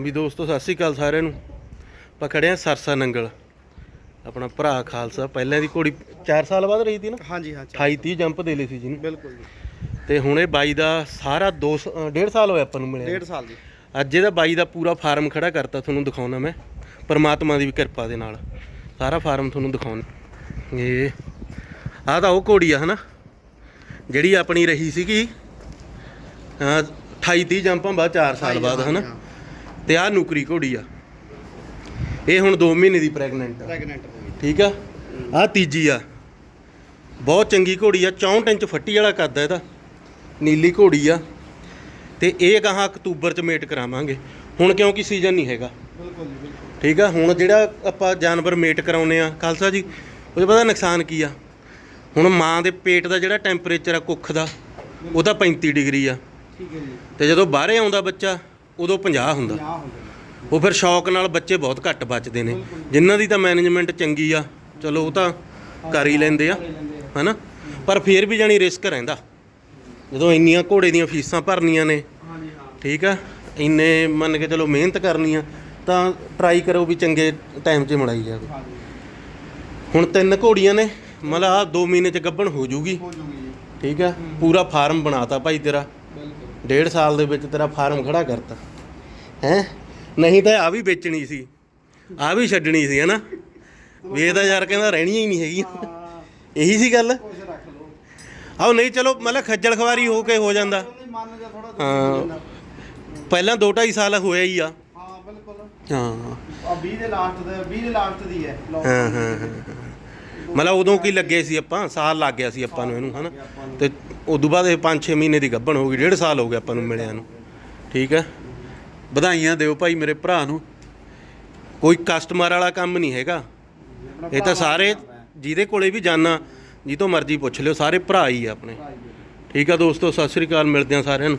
ਵੀ ਦੋਸਤੋ ਸਤਿ ਸ੍ਰੀ ਅਕਾਲ ਸਾਰਿਆਂ ਨੂੰ। ਆਪਾਂ ਖੜੇ ਆ ਸਰਸਾ ਨੰਗਲ। ਆਪਣਾ ਭਰਾ ਖਾਲਸਾ ਪਹਿਲਾਂ ਦੀ ਘੋੜੀ 4 ਸਾਲ ਬਾਅਦ ਰਹੀ ਸੀ ਨਾ? ਹਾਂਜੀ ਹਾਂ 28 30 ਜੰਪ ਦੇ ਲਈ ਸੀ ਜਿਹਨੂੰ ਬਿਲਕੁਲ ਜੀ। ਤੇ ਹੁਣ ਇਹ ਬਾਈ ਦਾ ਸਾਰਾ 2 1.5 ਸਾਲ ਹੋਇਆ ਆਪਾਂ ਨੂੰ ਮਿਲਿਆ। ਡੇਢ ਸਾਲ ਜੀ। ਅੱਜ ਇਹਦਾ ਬਾਈ ਦਾ ਪੂਰਾ ਫਾਰਮ ਖੜਾ ਕਰਤਾ ਤੁਹਾਨੂੰ ਦਿਖਾਉਣਾ ਮੈਂ। ਪਰਮਾਤਮਾ ਦੀ ਵੀ ਕਿਰਪਾ ਦੇ ਨਾਲ। ਸਾਰਾ ਫਾਰਮ ਤੁਹਾਨੂੰ ਦਿਖਾਉਣਾ। ਇਹ ਆਹ ਤਾਂ ਉਹ ਘੋੜੀ ਆ ਹਨਾ? ਜਿਹੜੀ ਆਪਣੀ ਰਹੀ ਸੀਗੀ। ਅਹ 28 30 ਜੰਪਾਂ ਬਾਅਦ 4 ਸਾਲ ਬਾਅਦ ਹਨਾ? ਤੇ ਆਹ ਨੁਕਰੀ ਘੋੜੀ ਆ। ਇਹ ਹੁਣ 2 ਮਹੀਨੇ ਦੀ ਪ੍ਰੈਗਨੈਂਟ ਆ। ਪ੍ਰੈਗਨੈਂਟ ਹੋ ਗਈ। ਠੀਕ ਆ? ਆਹ ਤੀਜੀ ਆ। ਬਹੁਤ ਚੰਗੀ ਘੋੜੀ ਆ। 64 ਇੰਚ ਫੱਟੀ ਵਾਲਾ ਕੱਦ ਆ ਇਹਦਾ। ਨੀਲੀ ਘੋੜੀ ਆ। ਤੇ ਇਹ ਗਾਹਾਂ ਅਕਤੂਬਰ ਚ ਮੇਟ ਕਰਾਵਾਂਗੇ। ਹੁਣ ਕਿਉਂਕਿ ਸੀਜ਼ਨ ਨਹੀਂ ਹੈਗਾ। ਬਿਲਕੁਲ ਜੀ ਬਿਲਕੁਲ। ਠੀਕ ਆ? ਹੁਣ ਜਿਹੜਾ ਆਪਾਂ ਜਾਨਵਰ ਮੇਟ ਕਰਾਉਨੇ ਆ ਖਾਲਸਾ ਜੀ ਉਹਦੇ ਪਤਾ ਨੁਕਸਾਨ ਕੀ ਆ? ਹੁਣ ਮਾਂ ਦੇ ਪੇਟ ਦਾ ਜਿਹੜਾ ਟੈਂਪਰੇਚਰ ਆ ਕੁੱਖ ਦਾ ਉਹਦਾ 35 ਡਿਗਰੀ ਆ। ਠੀਕ ਹੈ ਜੀ। ਤੇ ਜਦੋਂ ਬਾਹਰੇ ਆਉਂਦਾ ਬੱਚਾ ਉਦੋਂ 50 ਹੁੰਦਾ। ਆ ਹੋ ਗਿਆ ਉਹ ਫਿਰ ਸ਼ੌਕ ਨਾਲ ਬੱਚੇ ਬਹੁਤ ਘੱਟ ਬਚਦੇ ਨੇ। ਜਿਨ੍ਹਾਂ ਦੀ ਤਾਂ ਮੈਨੇਜਮੈਂਟ ਚੰਗੀ ਆ, ਚਲੋ ਉਹ ਤਾਂ ਕਰ ਹੀ ਲੈਂਦੇ ਆ, ਹਨਾ? ਪਰ ਫਿਰ ਵੀ ਜਾਣੀ ਰਿਸਕ ਰਹਿੰਦਾ। ਜਦੋਂ ਇੰਨੀਆਂ ਘੋੜੇ ਦੀਆਂ ਫੀਸਾਂ ਭਰਨੀਆਂ ਨੇ ਹਾਂਜੀ ਹਾਂ ਠੀਕ ਆ? ਇੰਨੇ ਮੰਨ ਕੇ ਚਲੋ ਮਿਹਨਤ ਕਰਨੀ ਆ, ਤਾਂ ਟਰਾਈ ਕਰੋ ਵੀ ਚੰਗੇ ਟਾਈਮ 'ਚ ਮੜਾਈ ਜਾਵੇ। ਹਾਂਜੀ ਹੁਣ ਤਿੰਨ ਘੋੜੀਆਂ ਨੇ, ਮਤਲਬ ਆ 2 ਮਹੀਨੇ 'ਚ ਗੱਭਣ ਹੋ ਜੂਗੀ। ਹੋ ਜੂਗੀ ਜੀ ਠੀਕ ਆ? ਪੂਰਾ ਫਾਰਮ ਬਣਾਤਾ ਭਾਈ ਤੇਰਾ। ਡੇਢ ਸਾਲ ਦੇ ਵਿੱਚ ਤੇਰਾ ਫਾਰਮ ਖੜਾ ਕਰਤਾ। ਹੈ? ਨਹੀਂ ਤਾਂ ਆ ਵੀ ਵੇਚਣੀ ਸੀ। ਆ ਵੀ ਛੱਡਣੀ ਸੀ ਹਨਾ? ਵੀ ਇਹ ਤਾਂ ਯਾਰ ਕਹਿੰਦਾ ਰਹਿਣੀਆਂ ਹੀ ਨਹੀਂ ਹੈਗੀਆਂ। ਇਹੀ ਸੀ ਗੱਲ? ਆਹ ਨਹੀਂ ਚਲੋ ਮਤਲਬ ਖੱਜਲ ਖਵਾਰੀ ਹੋ ਕੇ ਹੋ ਜਾਂਦਾ। ਉਹਨੇ ਮਨ ਜਾ ਥੋੜਾ ਹਾਂ। ਪਹਿਲਾਂ 2 2.5 ਸਾਲ ਹੋਇਆ ਹੀ ਆ। ਹਾਂ ਬਿਲਕੁਲ। ਹਾਂ। ਆ 20 ਦੇ ਲਾਸਟ ਦੇ 20 ਦੇ ਲਾਸਟ ਦੀ ਹੈ। ਹਾਂ ਹਾਂ ਹਾਂ। ਮਤਲਬ ਉਦੋਂ ਕੀ ਲੱਗੇ ਸੀ ਆਪਾਂ? ਸਾਲ ਲੱਗ ਗਿਆ ਸੀ ਆਪਾਂ ਨੂੰ ਇਹਨੂੰ, ਹਨਾ? ਤੇ ਉਦੋਂ ਬਾਅਦ ਇਹ 5-6 ਮਹੀਨੇ ਦੀ ਗੱਭਣ ਹੋ ਗਈ, ਡੇਢ ਸਾਲ ਹੋ ਗਿਆ ਆਪਾਂ ਨੂੰ ਮਿਲਿਆ ਨੂੰ। ਠੀਕ ਹੈ? ਵਧਾਈਆਂ ਦਿਓ ਭਾਈ ਮੇਰੇ ਭਰਾ ਨੂੰ। ਕੋਈ ਕਸਟਮਰ ਵਾਲਾ ਕੰਮ ਨਹੀਂ ਹੈਗਾ। ਇਹ ਤਾਂ ਸਾਰੇ ਜਿਹਦੇ ਕੋਲੇ ਵੀ ਜਾਣਾ ਜਿੱਥੋਂ ਮਰਜ਼ੀ ਪੁੱਛ ਲਿਓ, ਸਾਰੇ ਭਰਾ ਹੀ ਆ ਆਪਣੇ। ਠੀਕ ਆ ਦੋਸਤੋ, ਸਤਿ ਸ੍ਰੀ ਅਕਾਲ, ਮਿਲਦੇ ਆ ਸਾਰਿਆਂ ਨੂੰ।